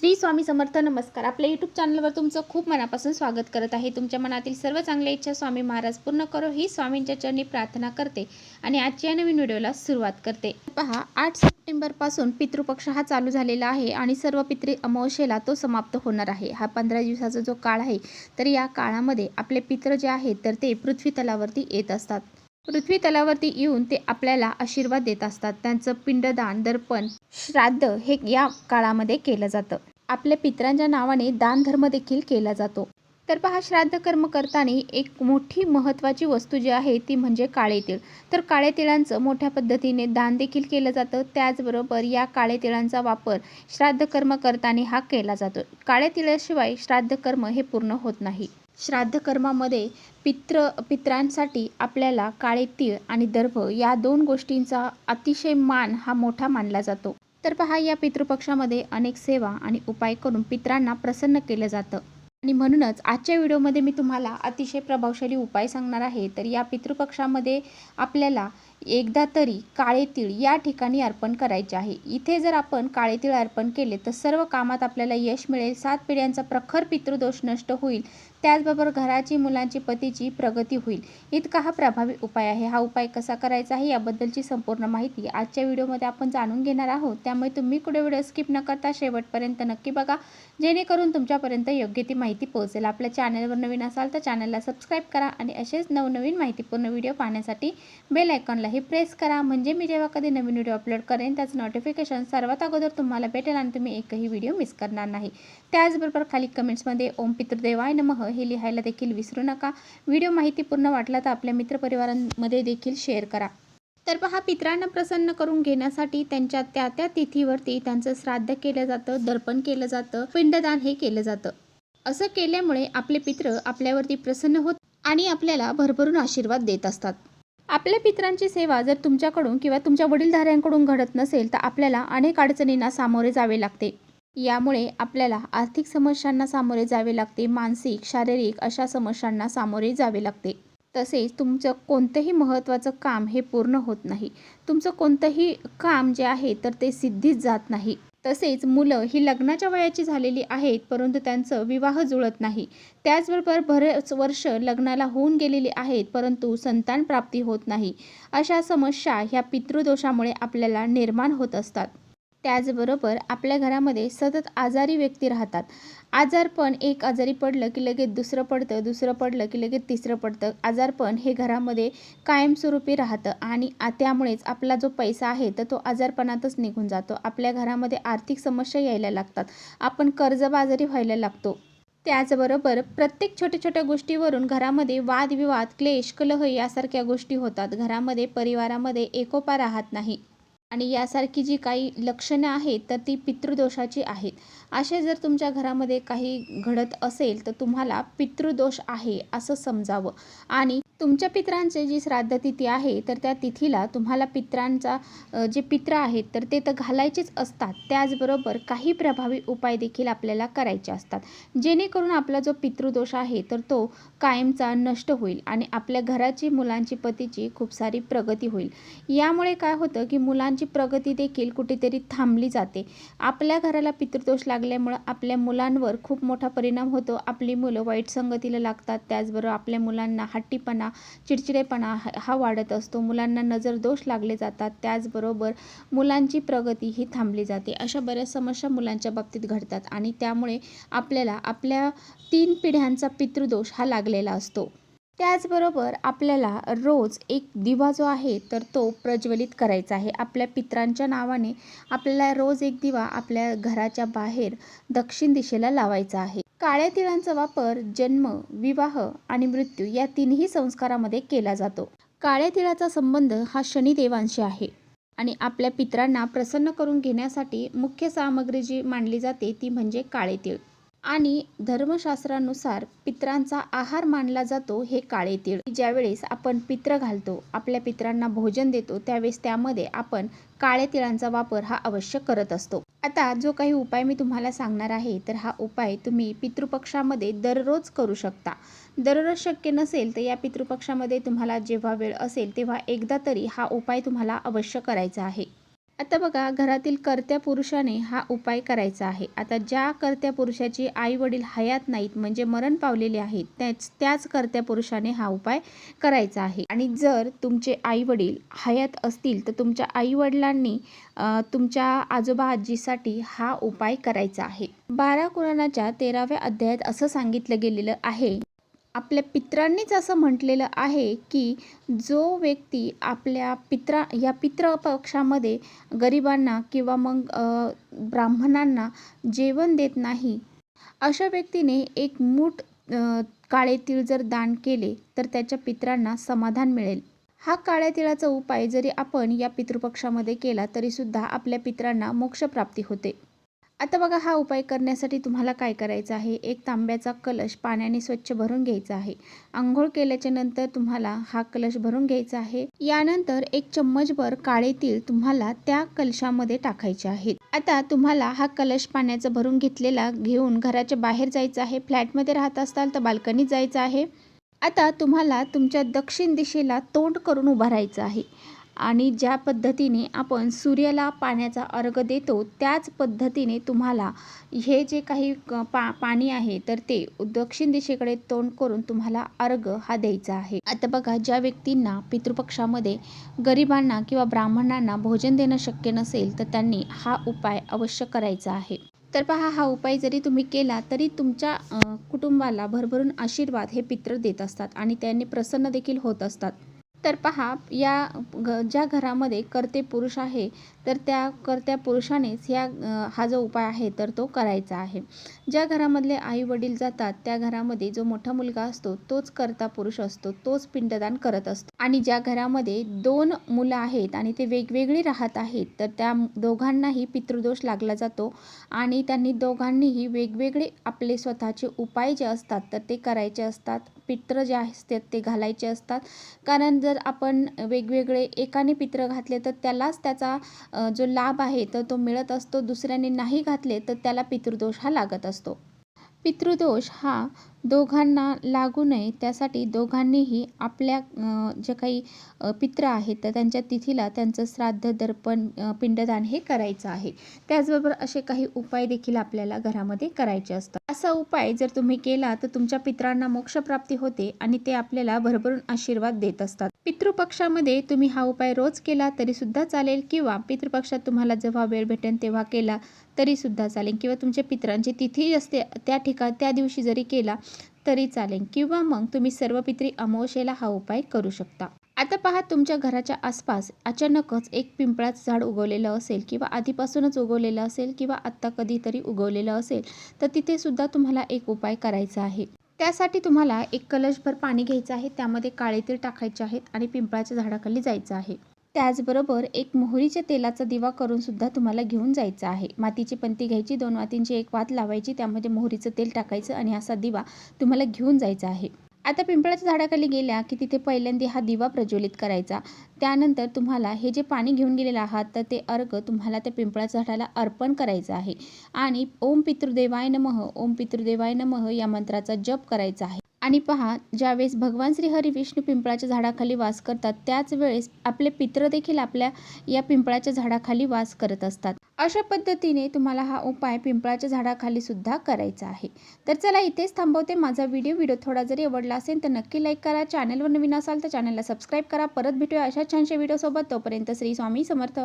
श्री स्वामी समर्थ नमस्कार. आपल्या यूट्यूब चॅनलवर तुमचं खूप मनापासून स्वागत करत आहे. तुमच्या मनातील सर्व चांगल्या इच्छा स्वामी महाराज पूर्ण करो ही स्वामींच्या चरणी प्रार्थना करते आणि आजच्या नवीन व्हिडिओला सुरुवात करते. पहा आठ सप्टेंबरपासून पितृपक्ष हा चालू झालेला आहे आणि सर्व पितृ अमावस्येला तो समाप्त होणार आहे. हा पंधरा दिवसाचा जो काळ आहे तर या काळामध्ये आपले पितृ जे आहेत तर ते पृथ्वी तलावरती येत असतात. पृथ्वी तलावरती येऊन ते आपल्याला आशीर्वाद देत असतात. त्यांचं पिंडदान दर्पण श्राद्ध हे या काळामध्ये केलं जातं. आपल्या पितरांच्या नावाने दानधर्म देखील केला जातो. तर पहा श्राद्ध कर्म करताना एक मोठी महत्त्वाची वस्तू जी आहे ती म्हणजे काळेतीळ तर काळे तिळांचं मोठ्या पद्धतीने दान देखील केलं जातं. त्याचबरोबर या काळे तिळांचा वापर श्राद्ध कर्म करताना हा केला जातो. काळे तिळाशिवाय श्राद्ध कर्म हे पूर्ण होत नाही. श्राद्धकर्मामध्ये पित्र पित्रांसाठी आपल्याला काळे तीळ आणि दर्भ या दोन गोष्टींचा अतिशय मान हा मोठा मानला जातो. तर पहा या पितृपक्षामध्ये अनेक सेवा आणि उपाय करून पित्रांना प्रसन्न केलं जातं. आणि म्हणूनच आजच्या व्हिडिओमध्ये मी तुम्हाला अतिशय प्रभावशाली उपाय सांगणार आहे. तर या पितृपक्षामध्ये आपल्याला एकदा तरी काळे तीळ या ठिकाणी अर्पण करायचे आहे. इथे जर आपण काळे तीळ अर्पण केले तर सर्व कामात आपल्याला यश मिळेल. सात पिढ्यांचा प्रखर पितृदोष नष्ट होईल. त्याचबरोबर घराची मुलांची पतीची प्रगती होईल. इतका हा प्रभावी उपाय आहे. हा उपाय कसा करायचा आहे याबद्दलची संपूर्ण माहिती आजच्या व्हिडिओमध्ये आपण जाणून घेणार आहोत. त्यामुळे तुम्ही कुठे व्हिडिओ स्किप न करता शेवटपर्यंत नक्की बघा. जेणेकरून तुमच्यापर्यंत योग्य ती माहिती पोहोचेल. आपल्या चॅनलवर नवीन असाल तर चॅनलला सबस्क्राईब करा आणि असेच नवनवीन माहितीपूर्ण व्हिडिओ पाहण्यासाठी बेल आयकॉनलाही प्रेस करा. म्हणजे मी जेव्हा कधी नवीन व्हिडिओ अपलोड करेन त्याचं नोटिफिकेशन सर्वात अगोदर तुम्हाला भेटेल आणि तुम्ही एकही व्हिडिओ मिस करणार नाही. त्याचबरोबर खाली कमेंट्समध्ये ओम पितृदेवाय नमः हे लिहायला देखील विसरू नका. व्हिडिओ माहितीपूर्ण वाटला तर आपल्या मित्रपरिवारांमध्ये देखील शेअर करा. तर पहा पित्रांना प्रसन्न करून घेण्यासाठी त्यांच्या त्या त्या तिथीवरती त्यांचं श्राद्ध केलं जातं दर्पण केलं जातं पिंडदान हे केलं जातं. असं केल्यामुळे आपले पित्र आपल्यावरती प्रसन्न होत आणि आपल्याला भरभरून आशीर्वाद देत असतात. आपल्या पित्रांची सेवा जर तुमच्याकडून किंवा तुमच्या वडीलधाऱ्यांकडून घडत नसेल तर आपल्याला अनेक अडचणींना सामोरे जावे लागते. यामुळे आपल्याला आर्थिक समस्यांना सामोरे जावे लागते. मानसिक शारीरिक अशा समस्यांना सामोरे जावे लागते. तसेच तुमचं कोणतंही महत्त्वाचं काम हे पूर्ण होत नाही. तुमचं कोणतंही काम जे आहे तर ते सिद्धीच जात नाही. तसेच मुलं ही लग्नाच्या वयाची झालेली आहेत परंतु त्यांचं विवाह जुळत नाही. त्याचबरोबर बरेच वर्ष लग्नाला होऊन गेलेली आहेत परंतु संतान प्राप्ती होत नाही. अशा समस्या ह्या पितृदोषामुळे आपल्याला निर्माण होत असतात. त्याचबरोबर आपल्या घरामध्ये सतत आजारी व्यक्ती राहतात. आजारपण एक आजारी पडलं की लगेच दुसरं पडतं दुसरं पडलं की लगेच तिसरं पडतं. आजारपण हे घरामध्ये कायमस्वरूपी राहतं आणि त्यामुळेच आपला जो पैसा आहे तर तो आजारपणातच निघून जातो. आपल्या घरामध्ये आर्थिक समस्या यायला लागतात. आपण कर्जबाजारी व्हायला लागतो. त्याचबरोबर प्रत्येक छोट्या छोट्या गोष्टीवरून घरामध्ये वादविवाद क्लेश कलह यासारख्या गोष्टी होतात. घरामध्ये परिवारामध्ये एकोपा राहत नाही. आणि यासारखी जी काही लक्षणं आहेत तर ती पितृदोषाची आहेत. असे जर तुमच्या घरामध्ये काही घडत असेल तर तुम्हाला पितृदोष आहे असं समजावं. आणि तुमच्या पित्रांचे जी श्राद्ध तिथी आहे तर त्या तिथीला तुम्हाला पित्रांचा जे पित्र आहेत तर ते तर घालायचेच असतात. त्याचबरोबर काही प्रभावी उपाय देखील आपल्याला करायचे असतात. जेणेकरून आपला जो पितृदोष आहे तर तो कायमचा नष्ट होईल आणि आपल्या घराची मुलांची पतीची खूप सारी प्रगती होईल. यामुळे काय होतं की मुलांची प्रगती देखील कुठेतरी थांबली जाते. आपल्या घराला पितृदोष लागल्यामुळं आपल्या मुलांवर खूप मोठा परिणाम होतो. आपली मुलं वाईट संगतीला लागतात. त्याचबरोबर आपल्या मुलांना हट्टीपणा चिडचिडेपणा हा वाढत असतो. मुलांना नजर दोष लागले जातात. त्याचबरोबर मुलांची प्रगती ही थांबली जाते. अशा बऱ्याच समस्या मुलांच्या बाबतीत घडतात आणि त्यामुळे आपल्याला आपल्या तीन पिढ्यांचा पितृदोष हा लागलेला असतो. त्याचबरोबर आपल्याला रोज एक दिवा जो आहे तर तो प्रज्वलित करायचा आहे. आपल्या पित्रांच्या नावाने आपल्याला रोज एक दिवा आपल्या घराच्या बाहेर दक्षिण दिशेला लावायचा आहे. काळ्या तिळांचा वापर जन्म विवाह आणि मृत्यू या तिन्ही संस्कारामध्ये केला जातो. काळ्या तिळाचा संबंध हा शनिदेवांशी आहे आणि आपल्या पित्रांना प्रसन्न करून घेण्यासाठी मुख्य सामग्री जी मानली जाते ती म्हणजे काळे तिळ. आणि धर्मशास्त्रानुसार पित्रांचा आहार मानला जातो हे काळे तीळ. ज्यावेळेस आपण पित्र घालतो आपल्या पित्रांना भोजन देतो त्यावेळेस त्यामध्ये आपण काळे तिळांचा वापर हा अवश्य करत असतो. आता जो काही उपाय मी तुम्हाला सांगणार आहे तर हा उपाय तुम्ही पितृपक्षामध्ये दररोज करू शकता. दररोज शक्य नसेल तर या पितृपक्षामध्ये तुम्हाला जेव्हा वेळ असेल तेव्हा एकदा तरी हा उपाय तुम्हाला अवश्य करायचा आहे. आता बघा घरातील कर्त्या पुरुषाने हा उपाय करायचा आहे. आता ज्या कर्त्या पुरुषाची आई वडील हयात नाहीत म्हणजे मरण पावलेले आहेत त्याच त्याच कर्त्या पुरुषाने हा उपाय करायचा आहे. आणि जर तुमचे आई वडील हयात असतील तर तुमच्या आई वडिलांनी तुमच्या आजोबा आजीसाठी हा उपाय करायचा आहे. बारा कुराणाच्या तेराव्या अध्यायात असं सांगितलं गेलेलं आहे. आपल्या पित्रांनीच असं म्हटलेलं आहे की जो व्यक्ती आपल्या पित्रा या पितृपक्षामध्ये गरिबांना किंवा मग ब्राह्मणांना जेवण देत नाही अशा व्यक्तीने एक मूठ काळे तीळ जर दान केले तर त्याच्या पित्रांना समाधान मिळेल. हा काळ्या तिळाचा उपाय जरी आपण या पितृपक्षामध्ये केला तरीसुद्धा आपल्या पित्रांना मोक्षप्राप्ती होते. आता बघा हा उपाय करण्यासाठी तुम्हाला काय करायचं आहे? एक तांब्याचा कलश पाण्याने स्वच्छ भरून घ्यायचा आहे. आंघोळ केल्याच्यानंतर तुम्हाला हा कलश भरून घ्यायचा आहे. यानंतर एक चम्मचभर काळे तीळ तुम्हाला त्या कलशामध्ये टाकायचे आहेत. आता तुम्हाला हा कलश पाण्याचा भरून घेतलेला घेऊन घराच्या बाहेर जायचं आहे. फ्लॅटमध्ये राहत असाल तर बाल्कनीत जायचं आहे. आता तुम्हाला तुमच्या दक्षिण दिशेला तोंड करून उभा राहायचं आहे. आणि ज्या पद्धतीने आपण सूर्याला पाण्याचा अर्घ देतो त्याच पद्धतीने तुम्हाला हे जे काही पा पाणी आहे तर ते दक्षिण दिशेकडे तोंड करून तुम्हाला अर्घ हा द्यायचा आहे. आता बघा ज्या व्यक्तींना पितृपक्षामध्ये गरिबांना किंवा ब्राह्मणांना भोजन देणं शक्य नसेल तर त्यांनी हा उपाय अवश्य करायचा आहे. तर पहा हा उपाय जरी तुम्ही केला तरी तुमच्या कुटुंबाला भरभरून आशीर्वाद हे पित्र देत असतात आणि त्यांनी प्रसन्न देखील होत असतात. तर पहा या ग ज्या घरामध्ये कर्ते पुरुष आहे तर त्या कर्त्या पुरुषानेच ह्या हा जो उपाय आहे तर तो करायचा आहे. ज्या घरामधले आई वडील जातात त्या घरामध्ये जो मोठा मुलगा असतो तोच करता पुरुष असतो तोच पिंडदान करत असतो. आणि ज्या घरामध्ये दोन मुलं आहेत आणि ते वेगवेगळी राहत आहेत तर त्या दोघांनाही पितृदोष लागला जातो आणि त्यांनी दोघांनीही वेगवेगळे आपले स्वतःचे उपाय जे असतात तर ते करायचे असतात. पित्र जे असतात ते घालायचे असतात. कारण जर आपण वेगवेगळे एकाने पित्र घातले तर त्यालाच त्याचा जो लाभ आहे तर तो मिळत असतो. दुसऱ्याने नाही घातले तर त्याला पितृदोष हा लागत असतो. पितृदोष हा दोघांना लागू नये. त्यासाठी दोघांनीही आपल्या जे काही पित्र आहेत तर त्यांच्या तिथीला त्यांचं श्राद्ध दर्पण पिंडदान हे करायचं आहे. त्याचबरोबर असे काही उपाय देखील आपल्याला घरामध्ये करायचे असतात. असा उपाय जर तुम्ही केला तर तुमच्या पित्रांना मोक्षप्राप्ती होते आणि ते आपल्याला भरभरून आशीर्वाद देत असतात. पितृपक्षामध्ये तुम्ही हा उपाय रोज केला तरीसुद्धा चालेल किंवा पितृपक्षात तुम्हाला जेव्हा वेळ भेटेल तेव्हा केला तरीसुद्धा चालेल? किंवा तुमच्या पित्रांची तिथी असते त्या ठिकाण त्या दिवशी जरी केला तरी चालेल? किंवा मग तुम्ही सर्व पित्री अमावशेला हा उपाय करू शकता? आता पहा तुमच्या घराच्या आसपास अचानकच एक पिंपळाचं झाड उगवलेलं असेल किंवा आधीपासूनच उगवलेलं असेल किंवा आत्ता कधीतरी उगवलेलं असेल तर तिथेसुद्धा तुम्हाला एक उपाय करायचा आहे. त्यासाठी तुम्हाला एक कलशभर पाणी घ्यायचं आहे. त्यामध्ये काळे तीळ टाकायचे आहेत आणि पिंपळाच्या झाडाखाली जायचं आहे. त्याचबरोबर एक मोहरीच्या तेलाचा दिवा करून सुद्धा तुम्हाला घेऊन जायचं आहे. मातीची पंती घ्यायची दोन वातींची एक वात लावायची त्यामध्ये मोहरीचं तेल टाकायचं आणि असा दिवा तुम्हाला घेऊन जायचा आहे. आता पिंपळाच्या झाडाखाली गेल्या की तिथे पहिल्यांदा हा दिवा प्रज्वलित करायचा. त्यानंतर तुम्हाला हे जे पाणी घेऊन गेलेलं आहात तर ते अर्घ तुम्हाला त्या पिंपळाच्या झाडाला अर्पण करायचं आहे. आणि ओम पितृदेवाय नमः ओम पितृदेवाय नमः या मंत्राचा जप करायचा आहे. आणि पहा ज्यावेळेस भगवान श्री हरी विष्णू पिंपळाच्या झाडाखाली वास करतात त्याच वेळेस आपले पित्र देखील आपल्या या पिंपळाच्या झाडाखाली वास करत असतात. अशा पद्धतीने तुम्हाला हा उपाय पिंपळाच्या झाडाखाली सुद्धा करायचा आहे. तर चला इथेच थांबवते माझा व्हिडिओ व्हिडिओ थोडा जरी आवडला असेल तर नक्की लाईक करा. चॅनलवर नवीन असाल तर चॅनलला सबस्क्राईब करा. परत भेटूया अशा छानशा व्हिडिओसोबत तोपर्यंत श्री स्वामी समर्थ.